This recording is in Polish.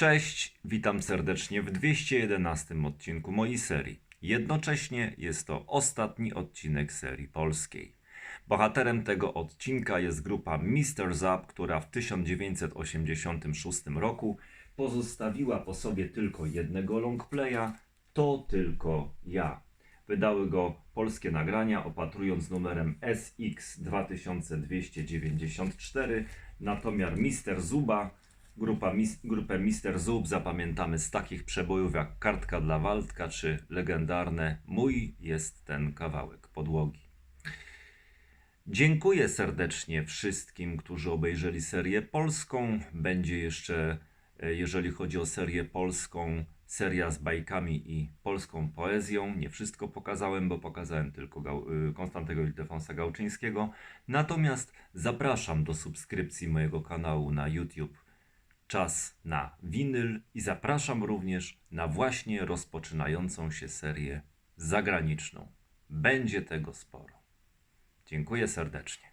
Cześć, witam serdecznie w 211 odcinku mojej serii. Jednocześnie jest to ostatni odcinek serii polskiej. Bohaterem tego odcinka jest grupa Mr. Zap, która w 1986 roku pozostawiła po sobie tylko jednego longplaya, to tylko ja. Wydały go polskie nagrania, opatrując numerem SX 2294, natomiast Mr. Zuba Grupa, grupę Mister Zub zapamiętamy z takich przebojów jak Kartka dla Waldka czy legendarne Mój jest ten kawałek podłogi. Dziękuję serdecznie wszystkim, którzy obejrzeli serię polską. Będzie jeszcze, e, jeżeli chodzi o serię polską, seria z bajkami i polską poezją. Nie wszystko pokazałem, bo pokazałem tylko y, Konstantego Ildefonsa Gałczyńskiego. Natomiast zapraszam do subskrypcji mojego kanału na YouTube czas na winyl i zapraszam również na właśnie rozpoczynającą się serię zagraniczną. Będzie tego sporo. Dziękuję serdecznie.